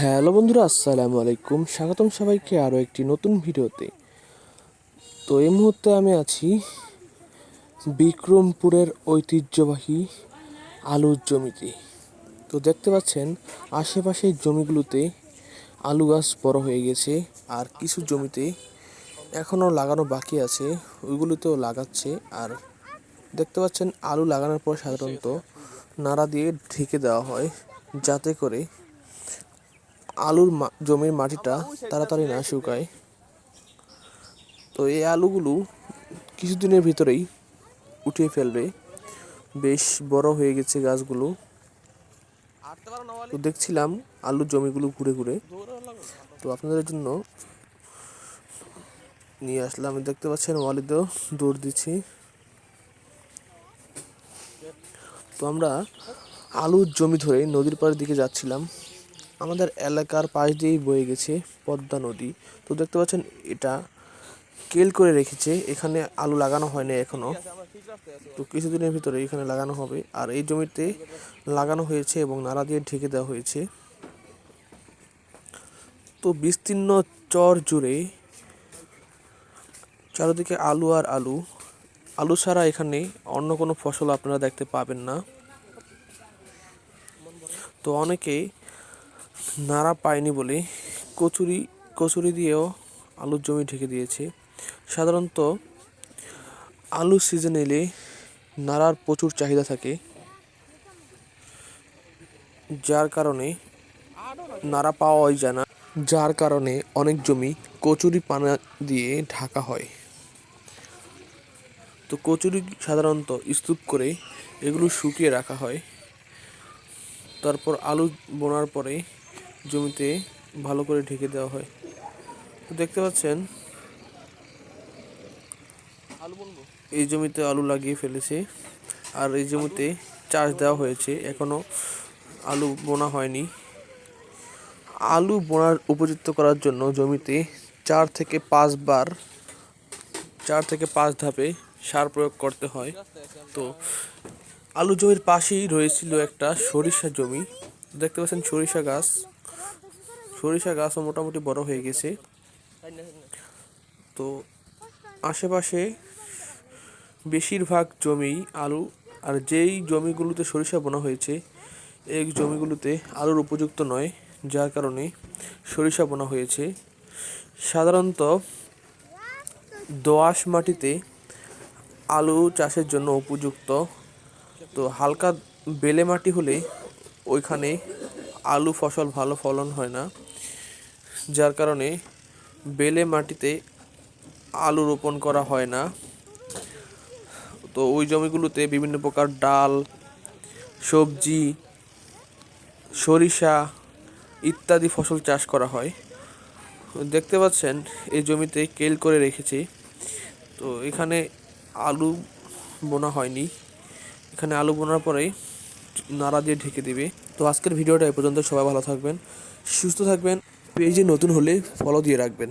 Hello বন্ধুরা, আসসালামু আলাইকুম। স্বাগতম সবাইকে আরও একটি নতুন ভিডিওতে। তো এই মুহূর্তে আমি আছি বিক্রমপুরের ঐতিহ্যবাহী আলুর জমিতে। তো দেখতে পাচ্ছেন আশেপাশের জমিগুলোতে আলু গাছ বড় হয়ে গেছে আর কিছু জমিতে এখনও লাগানো বাকি আছে, ওইগুলোতেও লাগাচ্ছে আর দেখতে পাচ্ছেন, আলু লাগানোর পর সাধারণত নাড়া দিয়ে ঢেকে দেওয়া হয় যাতে করে আলুর জমির মাটিটা তাড়াতাড়ি না শুকায়। তো এই আলুগুলো কিছুদিনের ভিতরেই উঠিয়ে ফেলবে। বেশ বড় হয়ে গেছে গাছগুলো। তো দেখছিলাম আলুর জমিগুলো ঘুরে ঘুরে। তো আপনাদের জন্য নিয়ে আসলাম। দেখতে পাচ্ছেন ওয়ালিদেও দৌড় দিচ্ছি। তো আমরা আলুর জমি ধরে নদীর পাড়ের দিকে যাচ্ছিলাম। আমাদের এলাকার পাশ দিয়েই বয়ে গেছে পদ্মা নদী। তো দেখতে পাচ্ছেন, এটা কেল করে রেখেছে। এখানে আলু লাগানো হয়নি এখনও। তো কিছুদিনের ভিতরে এখানে লাগানো হবে। আর এই জমিতে লাগানো হয়েছে এবং নালা দিয়ে ঢেকে দেওয়া হয়েছে। তো বিস্তীর্ণ চর জুড়ে চারিদিকে আলু আর আলু। আলু ছাড়া এখানে অন্য কোনো ফসল আপনারা দেখতে পাবেন না। তো অনেকে নাড়া পায়নি বলে কচুরি কচুরি দিয়েও আলুর জমি ঢেকে দিয়েছে। সাধারণত আলু সিজন এলে নাড়ার প্রচুর চাহিদা থাকে, যার কারণে নাড়া পাওয়াই যায় না, যার কারণে অনেক জমি কচুরি পানা দিয়ে ঢাকা হয়। তো কচুরি সাধারণত স্তূপ করে এগুলো শুকিয়ে রাখা হয়। তারপর আলু বোনার পরে জমিতে ভালো করে ঢেকে দেওয়া হয়। তো দেখতে পাচ্ছেন এই জমিতে আলু লাগিয়ে ফেলেছে। আর এই জমিতে চাষ দেওয়া হয়েছে এখনও আলু বোনা হয়নি। আলু বোনার উপযুক্ত করার জন্য জমিতে চার থেকে পাঁচবার চার থেকে পাঁচ ধাপে সার প্রয়োগ করতে হয়। তো আলু জমির পাশেই রয়েছিল একটা সরিষা জমি। দেখতে পাচ্ছেন সরিষা গাছ। সরিষা গাছও মোটামুটি বড় হয়ে গেছে। তো আশেপাশে বেশিরভাগ জমি আলু, আর যেই জমিগুলোতে সরিষা বোনা হয়েছে, এই জমিগুলোতে আলুর উপযুক্ত নয়, যার কারণে সরিষা বোনা হয়েছে। সাধারণত দোআঁশ মাটিতে আলু চাষের জন্য উপযুক্ত। তো হালকা বেলে মাটি হলে ওইখানে আলু ফসল ভালো ফলন হয় না। যার কারণে বেলে মাটিতে আলু রোপণ করা হয় না। তো ওই জমিগুলোতে বিভিন্ন প্রকার ডাল, সবজি, সরিষা ইত্যাদি ফসল চাষ করা হয়। দেখতে পাচ্ছেন এই জমিতে কেল করে রেখেছি। তো এখানে আলু বোনা হয়নি। এখানে আলু বোনার পরেই নাড়া দিয়ে ঢেকে দেবে। তো আজকের ভিডিওটা এ পর্যন্ত, সবাই ভালো থাকবেন, সুস্থ থাকবেন, পেজে নতুন হলে ফলো দিয়ে রাখবেন।